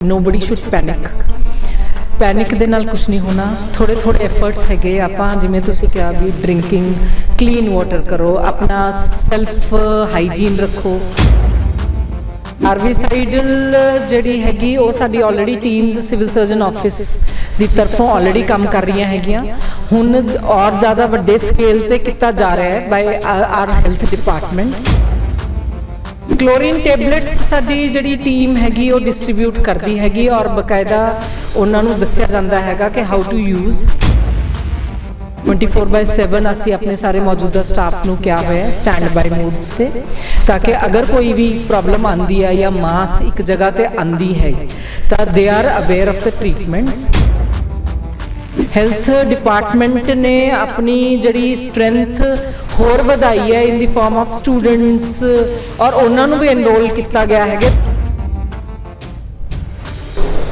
Nobody should panic panic ਦੇ ਨਾਲ ਕੁਝ ਨਹੀਂ ਹੋਣਾ। ਥੋੜੇ ਥੋੜੇ ਐਫਰਟਸ ਹੈਗੇ ਆਪਾਂ, ਜਿਵੇਂ ਤੁਸੀਂ ਕਿਹਾ ਵੀ ਡਰਿੰਕਿੰਗ ਕਲੀਨ ਵਾਟਰ ਕਰੋ, ਆਪਣਾ ਸੈਲਫ ਹਾਈਜੀਨ ਰੱਖੋ। ਆਰਵੀਸਾਈਡਲ ਜਿਹੜੀ ਹੈਗੀ, ਉਹ ਸਾਡੀ already teams civil surgeon office ਦੀ ਤਰਫੋਂ ਆਲਰੇਡੀ ਕੰਮ ਕਰ ਰਹੀਆਂ ਹੈਗੀਆਂ। ਹੁਣ ਔਰ ਜ਼ਿਆਦਾ ਵੱਡੇ ਸਕੇਲ ਤੇ ਕੀਤਾ ਜਾ ਰਿਹਾ ਹੈ by our health department chlorine tablets ਸਾਡੀ ਜਿਹੜੀ ਟੀਮ ਹੈਗੀ, ਉਹ ਡਿਸਟ੍ਰੀਬਿਊਟ ਕਰਦੀ ਹੈਗੀ ਔਰ ਬਕਾਇਦਾ ਉਹਨਾਂ ਨੂੰ ਦੱਸਿਆ ਜਾਂਦਾ ਹੈਗਾ ਕਿ ਹਾਊ ਟੂ ਯੂਜ਼ 24/7 ਅਸੀਂ ਆਪਣੇ ਸਾਰੇ ਮੌਜੂਦਾ ਸਟਾਫ ਨੂੰ ਕਿਹਾ ਹੋਇਆ ਸਟੈਂਡ ਬਾਈ ਮੋਡਸ ਤੇ, ਤਾਂ ਕਿ ਅਗਰ ਕੋਈ ਵੀ ਪ੍ਰੋਬਲਮ ਆਂਦੀ ਹੈ ਜਾਂ ਮਾਸ ਇੱਕ ਜਗ੍ਹਾ ਤੇ ਆਂਦੀ ਹੈ, ਤਾਂ they are aware of the treatments health department ਨੇ ਆਪਣੀ ਜਿਹੜੀ ਸਟਰੈਂਥ ਹੋਰ ਵਧਾਈ ਹੈ in the form of students ਔਰ ਉਹਨਾਂ ਨੂੰ ਵੀ ਐਨਰੋਲ ਕੀਤਾ ਗਿਆ ਹੈਗਾ।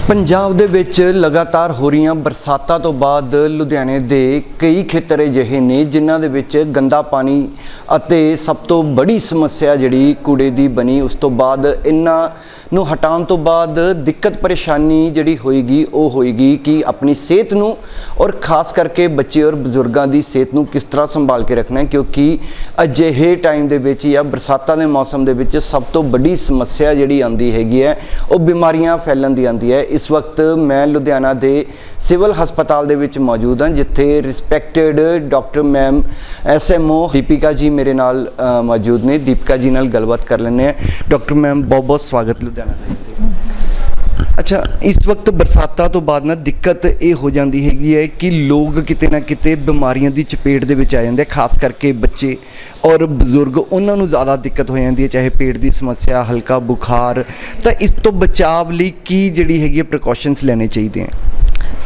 ਪੰਜਾਬ ਦੇ ਵਿੱਚ ਲਗਾਤਾਰ ਹੋ ਰਹੀਆਂ ਬਰਸਾਤਾਂ ਤੋਂ ਬਾਅਦ ਲੁਧਿਆਣੇ ਦੇ ਕਈ ਖੇਤਰ ਅਜਿਹੇ ਨੇ ਜਿਨ੍ਹਾਂ ਦੇ ਵਿੱਚ ਗੰਦਾ ਪਾਣੀ ਅਤੇ ਸਭ ਤੋਂ ਬੜੀ ਸਮੱਸਿਆ ਜਿਹੜੀ ਕੂੜੇ ਦੀ ਬਣੀ, ਉਸ ਤੋਂ ਬਾਅਦ ਇਹਨਾਂ ਨੂੰ ਹਟਾਉਣ ਤੋਂ ਬਾਅਦ ਦਿੱਕਤ ਪਰੇਸ਼ਾਨੀ ਜਿਹੜੀ ਹੋਏਗੀ, ਉਹ ਹੋਏਗੀ ਕਿ ਆਪਣੀ ਸਿਹਤ ਨੂੰ ਔਰ ਖਾਸ ਕਰਕੇ ਬੱਚੇ ਔਰ ਬਜ਼ੁਰਗਾਂ ਦੀ ਸਿਹਤ ਨੂੰ ਕਿਸ ਤਰ੍ਹਾਂ ਸੰਭਾਲ ਕੇ ਰੱਖਣਾ ਹੈ, ਕਿਉਂਕਿ ਅਜਿਹੇ ਟਾਈਮ ਦੇ ਵਿੱਚ ਜਾਂ ਬਰਸਾਤਾਂ ਦੇ ਮੌਸਮ ਦੇ ਵਿੱਚ ਸਭ ਤੋਂ ਵੱਡੀ ਸਮੱਸਿਆ ਜਿਹੜੀ ਆਂਦੀ ਹੈਗੀ ਹੈ, ਉਹ ਬਿਮਾਰੀਆਂ ਫੈਲਣ ਦੀ ਆਂਦੀ ਹੈ। ਇਸ ਵਕਤ ਮੈਂ ਲੁਧਿਆਣਾ ਦੇ ਸਿਵਲ ਹਸਪਤਾਲ ਦੇ ਵਿੱਚ ਮੌਜੂਦ ਹਾਂ, ਜਿੱਥੇ respected doctor ma'am SMO Deepika ji ਮੇਰੇ ਨਾਲ ਮੌਜੂਦ ਨੇ। ਦੀਪਿਕਾ ਜੀ ਨਾਲ ਗੱਲਬਾਤ ਕਰ ਲੈਂਦੇ ਹਾਂ। ਡਾਕਟਰ ਮੈਮ ਬਹੁਤ ਬਹੁਤ ਸਵਾਗਤ ਲੁਧਿਆਣਾ ਦੇ ਵਿੱਚ ਅੱਛਾ ਇਸ ਵਕਤ ਬਰਸਾਤਾਂ ਤੋਂ ਬਾਅਦ ਨਾ ਦਿੱਕਤ ਇਹ ਹੋ ਜਾਂਦੀ ਹੈਗੀ ਹੈ ਕਿ ਲੋਕ ਕਿਤੇ ਨਾ ਕਿਤੇ ਬਿਮਾਰੀਆਂ ਦੀ ਚਪੇਟ ਦੇ ਵਿੱਚ ਆ ਜਾਂਦੇ ਆ, ਖਾਸ ਕਰਕੇ ਬੱਚੇ ਔਰ ਬਜ਼ੁਰਗ ਉਹਨਾਂ ਨੂੰ ਜ਼ਿਆਦਾ ਦਿੱਕਤ ਹੋ ਜਾਂਦੀ ਹੈ ਚਾਹੇ ਪੇਟ ਦੀ ਸਮੱਸਿਆ ਹਲਕਾ ਬੁਖਾਰ। ਤਾਂ ਇਸ ਤੋਂ ਬਚਾਅ ਲਈ ਕੀ ਜਿਹੜੀ ਹੈਗੀ ਹੈ ਪ੍ਰੀਕਾਸ਼ਨਸ ਲੈਣੇ ਚਾਹੀਦੇ ਆ?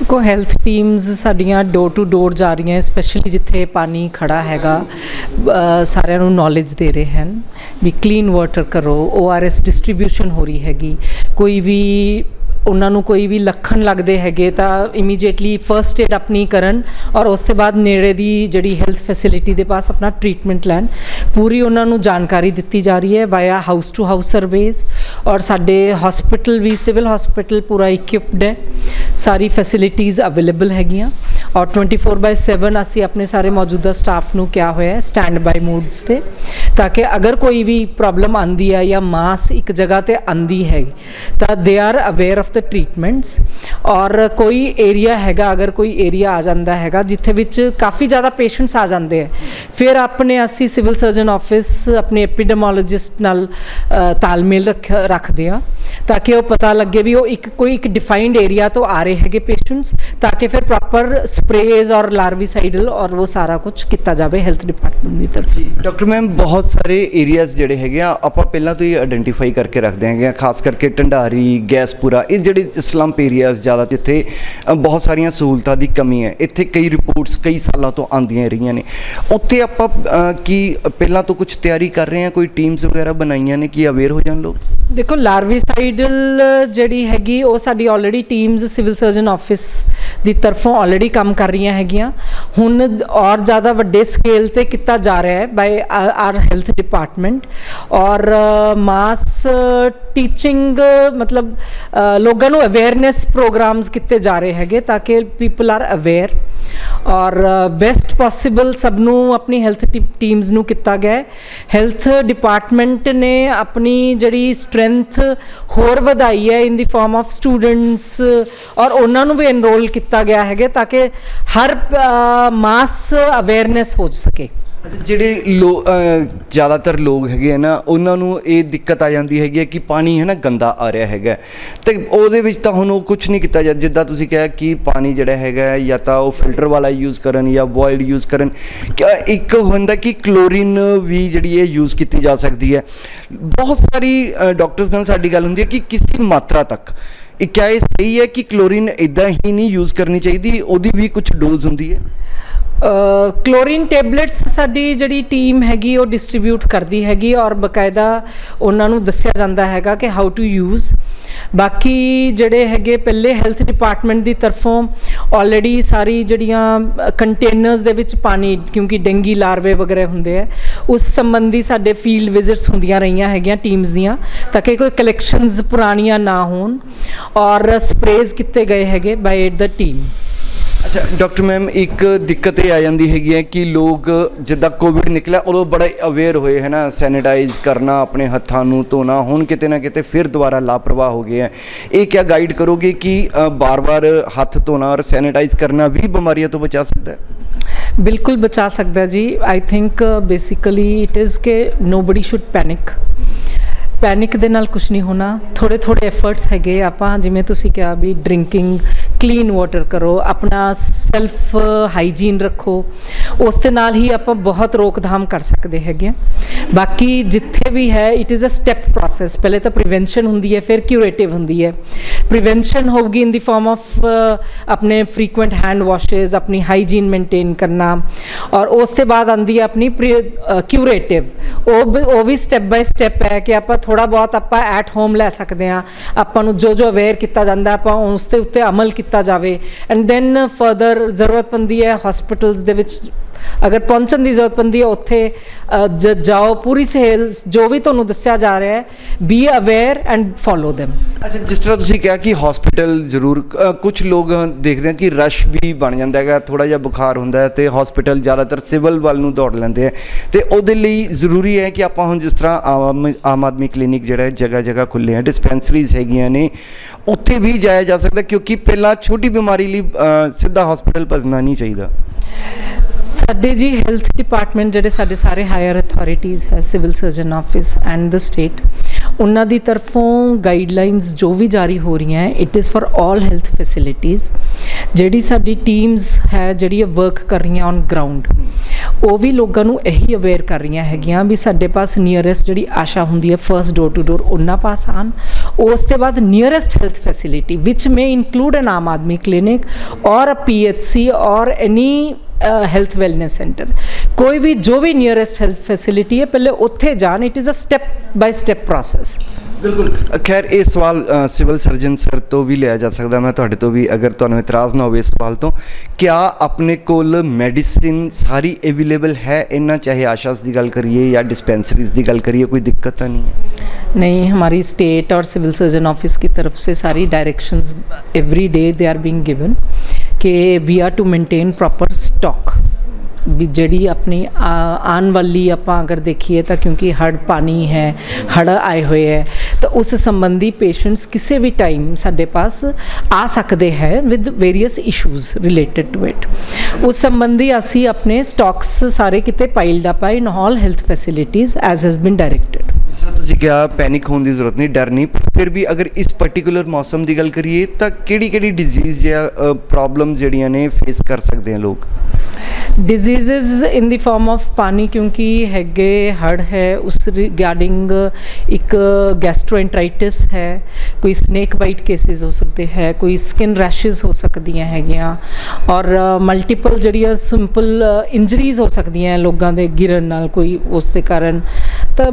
ਕੋ ਹੈਲਥ ਟੀਮਸ ਸਾਡੀਆਂ ਡੋਰ ਟੂ ਡੋਰ ਜਾ ਰਹੀਆਂ ਸਪੈਸ਼ਲੀ ਜਿੱਥੇ ਪਾਣੀ ਖੜਾ ਹੈਗਾ ਸਾਰਿਆਂ ਨੂੰ ਨੌਲੇਜ ਦੇ ਰਹੇ ਹਨ ਵੀ ਕਲੀਨ ਵਾਟਰ ਕਰੋ ORS ਡਿਸਟ੍ਰੀਬਿਊਸ਼ਨ ਹੋ ਰਹੀ ਹੈਗੀ। ਕੋਈ ਵੀ ਉਹਨਾਂ ਨੂੰ ਕੋਈ ਵੀ ਲੱਖਣ ਲੱਗਦੇ ਹੈਗੇ ਤਾਂ ਇਮੀਡੀਏਟਲੀ ਫਰਸਟ ਏਡ ਆਪਣੀ ਕਰਨ ਔਰ ਉਸ ਤੋਂ ਬਾਅਦ ਨੇੜੇ ਦੀ ਜਿਹੜੀ ਹੈਲਥ ਫੈਸਿਲਿਟੀ ਦੇ ਪਾਸ ਆਪਣਾ ਟ੍ਰੀਟਮੈਂਟ ਲੈਣ। ਪੂਰੀ ਉਹਨਾਂ ਨੂੰ ਜਾਣਕਾਰੀ ਦਿੱਤੀ ਜਾ ਰਹੀ ਹੈ via house to house surveys ਔਰ ਸਾਡੇ ਹਸਪੀਟਲ ਵੀ ਸਿਵਲ ਹਸਪੀਟਲ ਪੂਰਾ ਇਕਵਿਪਡ ਹੈ। ਸਾਰੀ ਫੈਸਿਲਿਟੀਆਂ ਅਵੇਲੇਬਲ ਹੈਗੀਆਂ ਔਰ 24/7 ਅਸੀਂ ਆਪਣੇ ਸਾਰੇ ਮੌਜੂਦਾ ਸਟਾਫ ਨੂੰ ਕਿਹਾ ਹੋਇਆ ਹੈ ਸਟੈਂਡ ਬਾਈ ਮੋਡਸ ਤੇ। ਤਾਂ ਕਿ ਅਗਰ ਕੋਈ ਵੀ ਪ੍ਰੋਬਲਮ ਆਂਦੀ ਹੈ ਜਾਂ ਮਾਸ ਇੱਕ ਜਗ੍ਹਾ ਤੇ ਆਂਦੀ ਹੈ ਤਾਂ they are aware of the treatments ਔਰ ਕੋਈ ਏਰੀਆ ਹੈਗਾ ਅਗਰ ਕੋਈ ਏਰੀਆ ਆ ਜਾਂਦਾ ਹੈਗਾ ਜਿੱਥੇ ਵਿੱਚ ਕਾਫੀ ਜ਼ਿਆਦਾ ਪੇਸ਼ੈਂਟਸ ਆ ਜਾਂਦੇ ਹੈ ਫਿਰ ਆਪਣੇ ਅਸੀਂ ਸਿਵਲ ਸਰਜਨ ਆਫਿਸ ਆਪਣੇ ਐਪੀਡੈਮੋਲੋਜਿਸਟ ਨਾਲ ਤਾਲਮੇਲ ਰੱਖ ਰੱਖਦੇ ਆ ਤਾਂ ਕਿ ਉਹ ਪਤਾ ਲੱਗੇ ਵੀ ਉਹ ਇੱਕ ਕੋਈ ਇੱਕ ਡਿਫਾਈਨਡ ਏਰੀਆ ਤੋਂ ਆ ਰਹੇ ਹੈਗੇ ਪੇਸ਼ੈਂਟਸ ਤਾਂ ਕਿ ਫਿਰ ਪ੍ਰੋਪਰ ਸਪਰੇਜ਼ ਔਰ ਲਾਰਵੀਸਾਈਡਲ ਔਰ ਉਹ ਸਾਰਾ ਕੁਝ ਕੀਤਾ ਜਾਵੇ ਹੈਲਥ ਡਿਪਾਰਟਮੈਂਟ ਦੀ ਤਰਫ ਤੋਂ ਡਾਕਟਰ ਮੈਮ ਬਹੁਤ ਬਹੁਤ ਸਾਰੇ ਏਰੀਆਜ਼ ਜਿਹੜੇ ਹੈਗੇ ਆ ਆਪਾਂ ਪਹਿਲਾਂ ਤੋਂ ਹੀ ਆਇਡੈਂਟੀਫਾਈ ਕਰਕੇ ਰੱਖਦੇ ਹੈਗੇ ਆ ਖਾਸ ਕਰਕੇ ਢੰਡਾਰੀ ਗੈਸਪੁਰਾ ਇਹ ਜਿਹੜੇ ਸਲੰਪ ਏਰੀਆਜ਼ ਜ਼ਿਆਦਾ ਜਿੱਥੇ ਅ, ਬਹੁਤ ਸਾਰੀਆਂ ਸਹੂਲਤਾਂ ਦੀ ਕਮੀ ਹੈ ਇੱਥੇ ਕਈ ਰਿਪੋਰਟਸ ਕਈ ਸਾਲਾਂ ਤੋਂ ਆਉਂਦੀਆਂ ਰਹੀਆਂ ਨੇ। ਉੱਥੇ ਆਪਾਂ ਕੀ ਪਹਿਲਾਂ ਤੋਂ ਕੁਝ ਤਿਆਰੀ ਕਰ ਰਹੇ ਆ? ਕੋਈ ਟੀਮਸ ਵਗੈਰਾ ਬਣਾਈਆਂ ਨੇ? ਕੀ ਅਵੇਅਰ ਹੋ ਜਾਣ ਲੋਕ? ਦੇਖੋ ਲਾਰਵੀਸਾਈਡਲ ਜਿਹੜੀ ਹੈਗੀ, ਉਹ ਸਾਡੀ already teams civil surgeon office ਦੀ ਤਰਫੋਂ ਆਲਰੇਡੀ ਕੰਮ ਕਰ ਰਹੀਆਂ ਹੈਗੀਆਂ। ਹੁਣ ਔਰ ਜ਼ਿਆਦਾ ਵੱਡੇ ਸਕੇਲ ਤੇ ਕੀਤਾ ਜਾ ਰਿਹਾ ਹੈ ਬਾਈ ਆਰ ਹੈਲਥ ਡਿਪਾਰਟਮੈਂਟ ਔਰ ਮਾਸ ਟੀਚਿੰਗ ਮਤਲਬ ਲੋਕਾਂ ਨੂੰ ਅਵੇਅਰਨੈਸ ਪ੍ਰੋਗਰਾਮਸ ਕੀਤੇ ਜਾ ਰਹੇ ਹੈਗੇ ਤਾਂ ਕਿ ਪੀਪਲ ਆਰ ਅਵੇਅਰ ਔਰ ਬੈਸਟ ਪੋਸੀਬਲ ਸਭ ਨੂੰ ਆਪਣੀ ਹੈਲਥ ਟੀਮਸ ਨੂੰ ਕੀਤਾ ਗਿਆ ਹੈਲਥ ਡਿਪਾਰਟਮੈਂਟ ਨੇ ਆਪਣੀ ਜਿਹੜੀ ਸਟਰੈਂਥ ਹੋਰ ਵਧਾਈ ਹੈ in the form of students ਔਰ ਉਹਨਾਂ ਨੂੰ ਵੀ ਐਨਰੋਲ ਕੀਤਾ ਗਿਆ ਹੈਗਾ ਤਾਂ ਕਿ ਹਰ ਮਾਸ ਅਵੇਅਰਨੈਸ ਹੋ ਸਕੇ। ਜਿਹੜੇ ਲੋ ਅ, ਜ਼ਿਆਦਾਤਰ ਲੋਕ ਹੈਗੇ ਆ ਨਾ ਉਹਨਾਂ ਨੂੰ ਇਹ ਦਿੱਕਤ ਆ ਜਾਂਦੀ ਹੈਗੀ ਹੈ ਕਿ ਪਾਣੀ ਹੈ ਨਾ ਗੰਦਾ ਆ ਰਿਹਾ ਹੈਗਾ ਤੇ ਉਹਦੇ ਵਿੱਚ ਤਾਂ ਹੁਣ ਉਹ ਕੁਝ ਨਹੀਂ ਕੀਤਾ ਜਾ ਜਿੱਦਾਂ ਤੁਸੀਂ ਕਿਹਾ ਕਿ ਪਾਣੀ ਜਿਹੜਾ ਹੈਗਾ ਹੈ, ਜਾਂ ਤਾਂ ਉਹ ਫਿਲਟਰ ਵਾਲਾ ਯੂਜ਼ ਕਰਨ ਜਾਂ ਬੋਇਲਡ ਯੂਜ਼ ਕਰਨ। ਕਿਆ ਇੱਕ ਹੁੰਦਾ ਕਿ ਕਲੋਰੀਨ ਵੀ ਜਿਹੜੀ ਹੈ ਯੂਜ਼ ਕੀਤੀ ਜਾ ਸਕਦੀ ਹੈ। ਬਹੁਤ ਸਾਰੀ ਡਾਕਟਰਸ ਨਾਲ ਸਾਡੀ ਗੱਲ ਹੁੰਦੀ ਹੈ ਕਿ ਕਿਸੇ ਮਾਤਰਾ ਤੱਕ। ਇਹ ਕਿਆ ਇਹ ਸਹੀ ਹੈ ਕਿ ਕਲੋਰੀਨ ਇਦਾਂ ਹੀ ਨਹੀਂ ਯੂਜ਼ ਕਰਨੀ ਚਾਹੀਦੀ ਉਹਦੀ ਵੀ ਕੁਝ ਡੋਜ਼ ਹੁੰਦੀ ਹੈ? ਕਲੋਰੀਨ ਟੈਬਲੇਟਸ ਸਾਡੀ ਜਿਹੜੀ ਟੀਮ ਹੈਗੀ, ਉਹ ਡਿਸਟ੍ਰੀਬਿਊਟ ਕਰਦੀ ਹੈਗੀ ਔਰ ਬਕਾਇਦਾ ਉਹਨਾਂ ਨੂੰ ਦੱਸਿਆ ਜਾਂਦਾ ਹੈਗਾ ਕਿ ਹਾਊ ਟੂ ਯੂਜ਼ ਬਾਕੀ ਜਿਹੜੇ ਹੈਗੇ ਪਹਿਲੇ ਹੈਲਥ ਡਿਪਾਰਟਮੈਂਟ ਦੀ ਤਰਫੋਂ ਆਲਰੇਡੀ ਸਾਰੀ ਜਿਹੜੀਆਂ ਕੰਟੇਨਰਸ ਦੇ ਵਿੱਚ ਪਾਣੀ, ਕਿਉਂਕਿ ਡੈਂਗੀ ਲਾਰਵੇ ਵਗੈਰਾ ਹੁੰਦੇ ਆ, ਉਸ ਸੰਬੰਧੀ ਸਾਡੇ ਫੀਲਡ ਵਿਜ਼ਿਟਸ ਹੁੰਦੀਆਂ ਰਹੀਆਂ ਹੈਗੀਆਂ ਟੀਮਸ ਦੀਆਂ, ਤਾਂ ਕਿ ਕੋਈ ਕਲੈਕਸ਼ਨਸ ਪੁਰਾਣੀਆਂ ਨਾ ਹੋਣ ਔਰ ਸਪਰੇਜ਼ ਕੀਤੇ ਗਏ ਹੈਗੇ ਬਾਈ ਦ ਟੀਮ ਅੱਛਾ ਡਾਕਟਰ ਮੈਮ ਇੱਕ ਦਿੱਕਤ ਇਹ ਆ ਜਾਂਦੀ ਹੈਗੀ ਹੈ ਕਿ ਲੋਕ ਜਿੱਦਾਂ ਕੋਵਿਡ ਨਿਕਲਿਆ ਉਦੋਂ ਬੜਾ ਅਵੇਅਰ ਹੋਏ ਹੈ ਨਾ? ਸੈਨੀਟਾਈਜ਼ ਕਰਨਾ ਆਪਣੇ ਹੱਥਾਂ ਨੂੰ ਧੋਣਾ ਹੁਣ ਕਿਤੇ ਨਾ ਕਿਤੇ ਫਿਰ ਦੁਬਾਰਾ ਲਾਪਰਵਾਹ ਹੋ ਗਏ ਹੈ। ਇਹ ਕਿਆ ਗਾਈਡ ਕਰੋਗੇ ਕਿ ਅ, ਬਾਰ-ਬਾਰ ਹੱਥ ਧੋਣਾ ਔਰ ਸੈਨੀਟਾਈਜ਼ ਕਰਨਾ ਵੀ ਬਿਮਾਰੀਆਂ ਤੋਂ ਬਚਾ ਸਕਦਾ ਹੈ? ਬਿਲਕੁਲ ਬਚਾ ਸਕਦਾ ਜੀ। I think basically it is ਕਿ ਨੋਬਡੀ ਸ਼ੁੱਡ ਪੈਨਿਕ ਪੈਨਿਕ ਦੇ ਨਾਲ ਕੁਝ ਨਹੀਂ ਹੋਣਾ। ਥੋੜੇ ਥੋੜੇ ਐਫਰਟਸ ਹੈਗੇ ਆਪਾਂ, ਜਿਵੇਂ ਤੁਸੀਂ ਕਿਹਾ ਵੀ ਡਰਿੰਕਿੰਗ ਕਲੀਨ ਵਾਟਰ ਕਰੋ, ਆਪਣਾ ਸੈਲਫ ਹਾਈਜੀਨ ਰੱਖੋ। ਉਸ ਦੇ ਨਾਲ ਹੀ ਆਪਾਂ ਬਹੁਤ ਰੋਕਥਾਮ ਕਰ ਸਕਦੇ ਹੈਗੇ ਹਾਂ। ਬਾਕੀ ਜਿੱਥੇ ਵੀ ਹੈ it is a step process ਪਹਿਲੇ ਤਾਂ ਪ੍ਰੀਵੈਂਸ਼ਨ ਹੁੰਦੀ ਹੈ, ਫਿਰ ਕਿਊਰੇਟਿਵ ਹੁੰਦੀ ਹੈ। ਪ੍ਰੀਵੈਂਸ਼ਨ ਹੋਊਗੀ ਇਨ ਦੀ ਫਾਰਮ ਆਫ ਆਪਣੇ ਫ੍ਰੀਕੁਐਂਟ ਹੈਂਡ ਵਾਸ਼ਸ ਆਪਣੀ ਹਾਈਜੀਨ ਮੇਨਟੇਨ ਕਰਨਾ। ਔਰ ਉਸ ਤੋਂ ਬਾਅਦ ਆਂਦੀ ਹੈ ਆਪਣੀ ਕਿਊਰੇਟਿਵ ਉਹ ਉਹ ਵੀ ਸਟੈਪ ਬਾਈ ਸਟੈਪ ਹੈ ਕਿ ਆਪਾਂ ਥੋੜਾ ਬਹੁਤ ਆਪਾਂ ਐਟ ਹੋਮ ਲੈ ਸਕਦੇ ਹਾਂ। ਆਪਾਂ ਨੂੰ ਜੋ ਜੋ ਅਵੇਅਰ ਕੀਤਾ ਜਾਂਦਾ, ਆਪਾਂ ਉਸ ਦੇ ਉੱਤੇ ਅਮਲ ਕੀਤਾ ਜਾਵੇ। ਐਂਡ ਦੈਨ ਫਰਦਰ ਜ਼ਰੂਰਤ ਪੈਂਦੀ ਹੈ ਹਸਪੀਟਲਸ ਦੇ ਵਿੱਚ ਅਗਰ ਪਹੁੰਚਣ ਦੀ ਜ਼ਰੂਰਤ ਪੈਂਦੀ ਹੈ, ਉੱਥੇ ਜਾਓ, ਪੂਰੀ ਸੇਲਸ ਜੋ ਵੀ ਤੁਹਾਨੂੰ ਦੱਸਿਆ ਜਾ ਰਿਹਾ ਹੈ be aware and follow them. ਅੱਛਾ, ਜਿਸ ਤਰ੍ਹਾਂ ਤੁਸੀਂ ਕਿਹਾ ਕਿ ਹਸਪੀਟਲ ਜ਼ਰੂਰ ਕੁਝ ਲੋਕ ਦੇਖਦੇ ਆ ਕਿ ਰਸ਼ ਵੀ ਬਣ ਜਾਂਦਾ ਹੈਗਾ ਥੋੜਾ ਜਿਹਾ ਬੁਖਾਰ ਹੁੰਦਾ ਹੈ ਤੇ ਹਸਪੀਟਲ ਜ਼ਿਆਦਾਤਰ ਸਿਵਲ ਵੱਲ ਨੂੰ ਦੌੜ ਲੈਂਦੇ ਆ। ਤੇ ਉਹਦੇ ਲਈ ਜ਼ਰੂਰੀ ਹੈ ਕਿ ਆਪਾਂ ਹੁਣ ਜਿਸ ਤਰ੍ਹਾਂ ਆਮ ਆਮ ਆਦਮੀ ਕਲੀਨਿਕ ਜਿਹੜਾ ਹੈ ਜਗ੍ਹਾ ਜਗ੍ਹਾ ਖੁੱਲੇ ਆ ਡਿਸਪੈਂਸਰੀਜ਼ ਹੈਗੀਆਂ ਨੇ, ਉੱਥੇ ਵੀ ਜਾਇਆ ਜਾ ਸਕਦਾ ਕਿਉਂਕਿ ਪਹਿਲਾਂ ਛੋਟੀ ਬਿਮਾਰੀ ਲਈ ਸਿੱਧਾ ਹਸਪੀਟਲ ਭੱਜਣਾ ਨਹੀਂ ਚਾਹੀਦਾ। ਸਾਡੇ ਜੀ ਹੈਲਥ ਡਿਪਾਰਟਮੈਂਟ ਜਿਹੜੇ ਸਾਡੇ ਸਾਰੇ ਹਾਇਰ ਅਥਾਰਟੀਜ਼ ਹੈ civil surgeon office and the state ਉਹਨਾਂ ਦੀ ਤਰਫੋਂ ਗਾਈਡਲਾਈਨਸ ਜੋ ਵੀ ਜਾਰੀ ਹੋ ਰਹੀਆਂ ਹੈ it is for all health facilities ਜਿਹੜੀ ਸਾਡੀ ਟੀਮਸ ਹੈ ਜਿਹੜੀ ਵਰਕ ਕਰ ਰਹੀਆਂ ਔਨ ਗਰਾਊਂਡ ਉਹ ਵੀ ਲੋਕਾਂ ਨੂੰ ਇਹੀ ਅਵੇਅਰ ਕਰ ਰਹੀਆਂ ਹੈਗੀਆਂ ਵੀ ਸਾਡੇ ਪਾਸ ਨੀਅਰੈਸਟ ਜਿਹੜੀ ਆਸ਼ਾ ਹੁੰਦੀ ਹੈ ਫਰਸਟ ਡੋਰ ਟੂ ਡੋਰ ਉਹਨਾਂ ਪਾਸ ਆਣ ਉਸ ਤੋਂ ਬਾਅਦ nearest health facility which may include an Aam Aadmi clinic ਔਰ ਅ ਪੀਐਚਸੀ ਔਰ ਐਨੀ ਹੈਲਥ ਵੈਲਨੈਸ ਸੈਂਟਰ ਕੋਈ ਵੀ ਜੋ ਵੀ ਨੀਅਰੈਸਟ ਹੈਲਥ ਫੈਸਿਲਿਟੀ ਹੈ ਪਹਿਲੇ ਉੱਥੇ ਜਾਣ it is a step by step process ਬਿਲਕੁਲ ਖੈਰ ਇਹ ਸਵਾਲ ਅ, ਸਿਵਲ ਸਰਜਨ ਸਰ ਤੋਂ ਵੀ ਲਿਆ ਜਾ ਸਕਦਾ ਮੈਂ ਤੁਹਾਡੇ ਤੋਂ ਵੀ ਅਗਰ ਤੁਹਾਨੂੰ ਇਤਰਾਜ਼ ਨਾ ਹੋਵੇ ਇਸ ਸਵਾਲ ਤੋਂ ਕਿਆ ਆਪਣੇ ਕੋਲ ਮੈਡੀਸਿਨ ਸਾਰੀ ਅਵੇਲੇਬਲ ਹੈ ਇੰਨਾ ਚਾਹੇ ਆਸ਼ਾਸ ਦੀ ਗੱਲ ਕਰੀਏ ਜਾਂ ਡਿਸਪੈਂਸਰੀਜ਼ ਦੀ ਗੱਲ ਕਰੀਏ ਕੋਈ ਦਿੱਕਤ ਤਾਂ नहीं है नहीं हमारी स्टेट और सिविल सर्जन ऑफिस की तरफ से सारी directions every day they are being given कि we are to maintain proper stock ਵੀ ਜਿਹੜੀ ਆਪਣੀ ਆਉਣ ਵਾਲੀ ਆਪਾਂ ਅਗਰ ਦੇਖੀਏ ਤਾਂ ਕਿਉਂਕਿ ਹੜ ਪਾਣੀ ਹੈ ਹੜ ਆਏ ਹੋਏ ਹੈ, ਤਾਂ ਉਸ ਸੰਬੰਧੀ ਪੇਸ਼ੈਂਟਸ ਕਿਸੇ ਵੀ ਟਾਈਮ ਸਾਡੇ ਪਾਸ ਆ ਸਕਦੇ ਹੈ with various issues related to it ਉਸ ਸੰਬੰਧੀ ਅਸੀਂ ਆਪਣੇ ਸਟਾਕਸ ਸਾਰੇ ਕਿਤੇ piled up I in all health facilities as has been directed sir ਤੁਸੀਂ ਕਿਹਾ ਪੈਨਿਕ ਹੋਣ ਦੀ ਜ਼ਰੂਰਤ ਨਹੀਂ, ਡਰ ਨਹੀਂ, ਫਿਰ ਵੀ ਅਗਰ ਇਸ ਪਾਰਟਿਕੂਲਰ ਮੌਸਮ ਦੀ ਗੱਲ ਕਰੀਏ ਤਾਂ ਕਿਹੜੀ ਕਿਹੜੀ ਡਿਜ਼ੀਜ਼ ਜਾਂ ਪ੍ਰੋਬਲਮ ਜਿਹੜੀਆਂ ਨੇ ਫੇਸ ਕਰ ਸਕਦੇ ਆ ਲੋਕ? Diseases in the form of ਪਾਣੀ ਕਿਉਂਕਿ ਹੈਗੇ ਹੜ ਹੈ ਉਸ ਰਿਗਾਰਡਿੰਗ ਇੱਕ ਗੈਸਟ੍ਰੋਐਂਟਰਾਈਟਿਸ ਹੈ ਕੋਈ ਸਨੇਕ ਬਾਈਟ ਕੇਸਿਸ ਹੋ ਸਕਦੇ ਹੈ ਕੋਈ ਸਕਿਨ ਰੈਸ਼ਸ ਹੋ ਸਕਦੀਆਂ ਹੈਗੀਆਂ ਔਰ ਮਲਟੀਪਲ ਜਿਹੜੀਆਂ ਸਿੰਪਲ ਇੰਜਰੀਜ਼ ਹੋ ਸਕਦੀਆਂ ਲੋਕਾਂ ਦੇ ਗਿਰਨ ਨਾਲ ਕੋਈ ਉਸ ਦੇ ਕਾਰਨ ਤਾਂ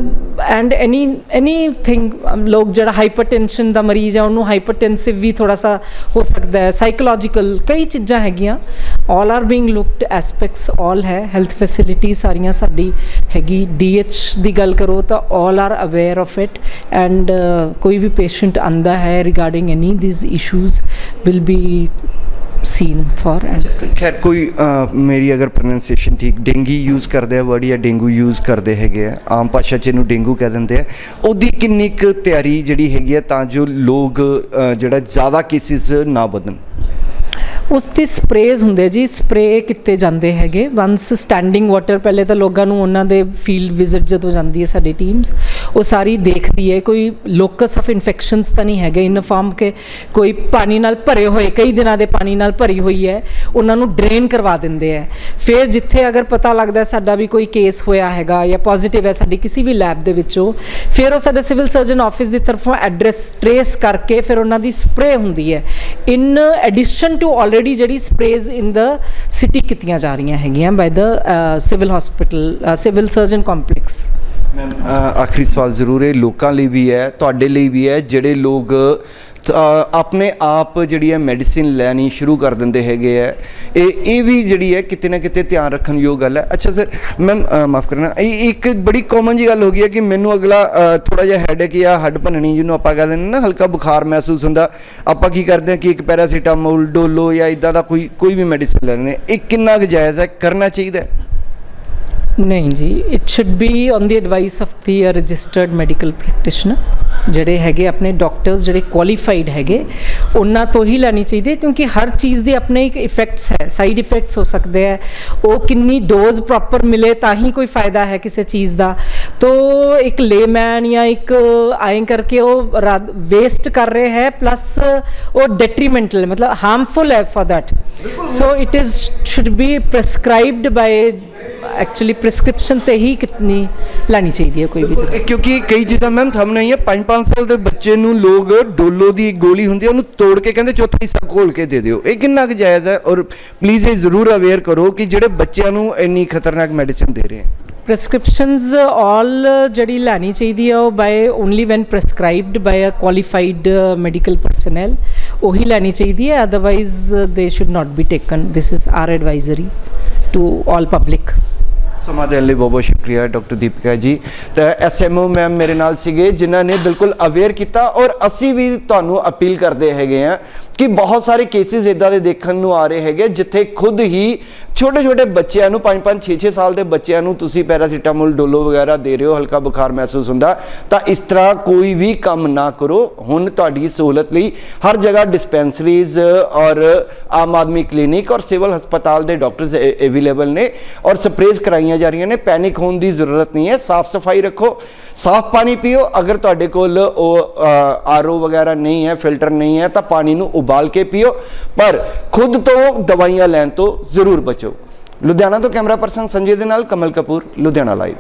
ਐਂਡ ਐਨੀ ਐਨੀਥਿੰਗ ਲੋਕ ਜਿਹੜਾ ਹਾਈਪਰਟੈਂਸ਼ਨ ਦਾ ਮਰੀਜ਼ ਆ ਉਹਨੂੰ ਹਾਈਪਰਟੈਂਸਿਵ ਵੀ ਥੋੜਾ ਸਾ ਹੋ ਸਕਦਾ ਹੈ ਸਾਈਕੋਲੋਜੀਕਲ ਕਈ ਚੀਜ਼ਾਂ ਹੈਗੀਆਂ all are being looked aspects all ਹੈ ਹੈਲਥ ਫੈਸਿਲਿਟੀ ਸਾਰੀਆਂ ਸਾਡੀ ਹੈਗੀ ਡੀਐਚ ਦੀ ਗੱਲ ਕਰੋ ਤਾਂ all are aware of it and ਕੋਈ ਵੀ ਪੇਸ਼ੈਂਟ ਆਂਦਾ ਹੈ regarding any these issues will be seen for and ਖੈਰ ਕੋਈ ਮੇਰੀ ਅਗਰ ਪ੍ਰੋਨਾਂਸੀਏਸ਼ਨ ਠੀਕ ਡੇਂਗੀ ਯੂਜ਼ ਕਰਦੇ ਆ ਵਰਡ ਜਾਂ ਡੇਂਗੂ ਯੂਜ਼ ਕਰਦੇ ਹੈਗੇ ਆ ਆਮ ਭਾਸ਼ਾ 'ਚ ਇਹਨੂੰ ਡੇਂਗੂ ਕਹਿ ਦਿੰਦੇ ਆ ਉਹਦੀ ਕਿੰਨੀ ਕੁ ਤਿਆਰੀ ਜਿਹੜੀ ਹੈਗੀ ਆ ਤਾਂ ਜੋ ਲੋਕ ਜਿਹੜਾ ਜ਼ਿਆਦਾ ਕੇਸਿਸ ਨਾ ਵਧਣ? ਉਸ ਦੀ ਸਪਰੇਜ਼ ਹੁੰਦੇ ਜੀ ਸਪਰੇ ਕੀਤੇ ਜਾਂਦੇ ਹੈਗੇ ਵਾਂਸ ਸਟੈਂਡਿੰਗ ਵਾਟਰ ਪਹਿਲੇ ਤਾਂ ਲੋਕਾਂ ਨੂੰ ਉਹਨਾਂ ਦੇ ਫੀਲਡ ਵਿਜ਼ਿਟ ਜਦੋਂ ਜਾਂਦੀ ਹੈ ਸਾਡੀ ਟੀਮਸ ਉਹ ਸਾਰੀ ਦੇਖਦੀ ਹੈ। ਕੋਈ ਲੋਕਸ ਆਫ ਇਨਫੈਕਸ਼ਨਸ ਤਾਂ ਨਹੀਂ ਹੈਗੇ। ਇਨ ਫਾਰਮ ਕੇ ਕੋਈ ਪਾਣੀ ਨਾਲ ਭਰੇ ਹੋਏ, ਕਈ ਦਿਨਾਂ ਦੇ ਪਾਣੀ ਨਾਲ ਭਰੀ ਹੋਈ ਹੈ, ਉਹਨਾਂ ਨੂੰ ਡਰੇਨ ਕਰਵਾ ਦਿੰਦੇ ਹੈ। ਫਿਰ ਜਿੱਥੇ ਅਗਰ ਪਤਾ ਲੱਗਦਾ ਸਾਡਾ ਵੀ ਕੋਈ ਕੇਸ ਹੋਇਆ ਹੈਗਾ ਜਾਂ ਪੋਜ਼ਿਟਿਵ ਹੈ ਸਾਡੀ ਕਿਸੇ ਵੀ ਲੈਬ ਦੇ ਵਿੱਚੋਂ, ਫਿਰ ਉਹ ਸਾਡੇ ਸਿਵਲ ਸਰਜਨ ਆਫਿਸ ਦੀ ਤਰਫੋਂ ਐਡਰੈਸ ਟ੍ਰੇਸ ਕਰਕੇ ਫਿਰ ਉਹਨਾਂ ਦੀ ਸਪਰੇ ਹੁੰਦੀ ਹੈ। ਇਨ ਐਡੀਸ਼ਨ ਟੂ ਆਲਰੇਡੀ ਜਿਹੜੀ ਸਪਰੇਜ਼ ਇਨ ਦ ਸਿਟੀ ਕੀਤੀਆਂ ਜਾ ਰਹੀਆਂ ਹੈਗੀਆਂ by the civil hospital civil surgeon complex ma'am ਆਖਰੀ ਸਵਾਲ ਜ਼ਰੂਰ ਹੈ, ਲੋਕਾਂ ਲਈ ਵੀ ਹੈ, ਤੁਹਾਡੇ ਲਈ ਵੀ ਹੈ, ਜਿਹੜੇ ਲੋਕ ਆਪਣੇ ਆਪ ਜਿਹੜੀ ਹੈ ਮੈਡੀਸਿਨ ਲੈਣੀ ਸ਼ੁਰੂ ਕਰ ਦਿੰਦੇ ਹੈਗੇ ਹੈ। ਇਹ ਇਹ ਵੀ ਜਿਹੜੀ ਹੈ ਕਿਤੇ ਨਾ ਕਿਤੇ ਧਿਆਨ ਰੱਖਣ ਯੋਗ ਗੱਲ ਹੈ। ਅੱਛਾ ਸਰ ਮੈਮ ਮਾਫ ਕਰਨਾ, ਇਹ ਇੱਕ ਬੜੀ ਕਾਮਨ ਜੀ ਗੱਲ ਹੋ ਗਈ ਹੈ ਕਿ ਮੈਨੂੰ ਅਗਲਾ ਥੋੜਾ ਜਿਹਾ ਹੈਡੇਕ ਜਾਂ ਹੱਡ ਭੰਨਣੀ ਜਿਹਨੂੰ ਆਪਾਂ ਕਹਿੰਦੇ ਨੇ ਨਾ, ਹਲਕਾ ਬੁਖਾਰ ਮਹਿਸੂਸ ਹੁੰਦਾ। ਆਪਾਂ ਕੀ ਕਰਦੇ ਹਾਂ ਕਿ ਇੱਕ ਪੈਰਾਸੀਟਾਮੋਲ ਡੋਲੋ ਜਾਂ ਇਦਾਂ ਦਾ ਕੋਈ ਕੋਈ ਵੀ ਮੈਡੀਸਿਨ ਲੈਣੇ ਇਹ ਕਿੰਨਾ ਕੁ ਜਾਇਜ਼ ਹੈ, ਕਰਨਾ ਚਾਹੀਦਾ ਹੈ? ਨਹੀਂ ਜੀ it should be on the advice of the registered medical practitioner ਜਿਹੜੇ ਹੈਗੇ ਆਪਣੇ ਡਾਕਟਰਸ ਜਿਹੜੇ ਕੁਆਲੀਫਾਈਡ ਹੈਗੇ ਉਹਨਾਂ ਤੋਂ ਹੀ ਲੈਣੀ ਚਾਹੀਦੀ ਕਿਉਂਕਿ ਹਰ ਚੀਜ਼ ਦੇ ਆਪਣੇ ਇੱਕ ਇਫੈਕਟਸ ਹੈ ਸਾਈਡ ਇਫੈਕਟਸ ਹੋ ਸਕਦੇ ਆ ਉਹ ਕਿੰਨੀ ਡੋਜ਼ ਪ੍ਰੋਪਰ ਮਿਲੇ ਤਾਂ ਹੀ ਕੋਈ ਫਾਇਦਾ ਹੈ ਕਿਸੇ ਚੀਜ਼ ਦਾ। ਤੋ ਇੱਕ ਲੇਮੈਨ ਜਾਂ ਇੱਕ ਆਇਂ ਕਰਕੇ ਉਹ ਵੇਸਟ ਕਰ ਰਹੇ ਹੈ ਪਲੱਸ ਉਹ ਡੈਟਰੀਮੈਂਟਲ ਮਤਲਬ ਹਾਰਮਫੁਲ ਹੈ for that so it is should be prescribed by actually prescription ਤੇ ਹੀ ਕਿਤਨੀ ਲੈਣੀ ਚਾਹੀਦੀ ਹੈ ਕੋਈ ਵੀ ਇਹ ਕਿਉਂਕਿ ਕਈ ਚੀਜ਼ਾਂ ਮੈਮ ਸਾਹਮਣੇ ਆਈਆਂ 5-5 ਸਾਲ ਦੇ ਬੱਚੇ ਨੂੰ ਲੋਕ ਡੋਲੋ ਦੀ ਗੋਲੀ ਹੁੰਦੀ ਹੈ ਉਹਨੂੰ ਤੋੜ ਕੇ ਕਹਿੰਦੇ ਚੌਥਾ ਹਿੱਸਾ ਘੋਲ ਕੇ ਦੇ ਦਿਓ। ਇਹ ਕਿੰਨਾ ਕੁ ਜਾਇਜ਼ ਹੈ? ਔਰ ਪਲੀਜ਼ ਇਹ ਜ਼ਰੂਰ ਅਵੇਅਰ ਕਰੋ ਕਿ ਜਿਹੜੇ ਬੱਚਿਆਂ ਨੂੰ ਇੰਨੀ ਖਤਰਨਾਕ ਮੈਡੀਸਿਨ ਦੇ ਰਹੇ ਹੈ prescriptions all ਜਿਹੜੀ ਲੈਣੀ ਚਾਹੀਦੀ ਹੈ ਉਹ by only when prescribed by a qualified medical personnel ਉਹੀ ਲੈਣੀ ਚਾਹੀਦੀ ਹੈ otherwise they should not be taken this is our advisory to all public ਸਮਾਂ ਦੇਣ ਲਈ ਬਹੁਤ ਬਹੁਤ ਸ਼ੁਕਰੀਆ, ਡਾਕਟਰ ਦੀਪਿਕਾ ਜੀ। ਤਾਂ ਐਸਐਮਓ ਮੈਮ ਮੇਰੇ ਨਾਲ ਸੀਗੇ, ਜਿਨ੍ਹਾਂ ਨੇ ਬਿਲਕੁਲ ਅਵੇਅਰ ਕੀਤਾ ਔਰ ਅਸੀਂ ਵੀ ਤੁਹਾਨੂੰ ਅਪੀਲ ਕਰਦੇ ਹੈਗੇ ਆ। ਕਿ ਬਹੁਤ ਸਾਰੇ ਕੇਸਿਸ ਇਦਾਂ ਦੇ ਦੇਖਣ ਨੂੰ ਆ ਰਹੇ ਹੈਗੇ, ਜਿੱਥੇ ਖੁਦ ਹੀ ਛੋਟੇ ਛੋਟੇ ਬੱਚਿਆਂ ਨੂੰ 5 5 6 6 ਸਾਲ ਦੇ ਬੱਚਿਆਂ ਨੂੰ ਤੁਸੀਂ ਪੈਰਾਸੀਟਾਮੋਲ, ਡੋਲੋ ਵਗੈਰਾ ਦੇ ਰਹੇ ਹੋ, ਹਲਕਾ ਬੁਖਾਰ ਮਹਿਸੂਸ ਹੁੰਦਾ, ਤਾਂ ਇਸ ਤਰ੍ਹਾਂ ਕੋਈ ਵੀ ਕੰਮ ਨਾ ਕਰੋ। ਹੁਣ ਤੁਹਾਡੀ ਸਹੂਲਤ ਲਈ ਹਰ ਜਗ੍ਹਾ ਡਿਸਪੈਂਸਰੀਜ਼ ਔਰ ਆਮ ਆਦਮੀ ਕਲੀਨਿਕ ਔਰ ਸਿਵਲ ਹਸਪਤਾਲ ਦੇ ਡਾਕਟਰਸ ਅਵੇਲੇਬਲ ਨੇ ਔਰ ਸਪਰੇਜ਼ ਕਰਾਈਆਂ ਜਾ ਰਹੀਆਂ ਨੇ। ਪੈਨਿਕ ਹੋਣ ਦੀ ਜ਼ਰੂਰਤ ਨਹੀਂ ਹੈ। ਸਾਫ਼ ਸਫ਼ਾਈ ਰੱਖੋ। ਸਾਫ਼ ਪਾਣੀ ਪੀਓ। ਅਗਰ ਤੁਹਾਡੇ ਕੋਲ ਉਹ ਆਰਓ ਵਗੈਰਾ ਨਹੀਂ ਹੈ ਫਿਲਟਰ ਨਹੀਂ ਹੈ, ਤਾਂ ਪਾਣੀ ਨੂੰ ਉਬਾਲ ਕੇ ਪੀਓ, ਪਰ ਖੁਦ ਤੋਂ ਦਵਾਈਆਂ ਲੈਣ ਤੋਂ ਜ਼ਰੂਰ ਬਚੋ। ਲੁਧਿਆਣਾ ਤੋਂ ਕੈਮਰਾ ਪਰਸਨ ਸੰਜੇ ਦੇ ਨਾਲ ਕਮਲ ਕਪੂਰ, ਲੁਧਿਆਣਾ ਲਾਈਵ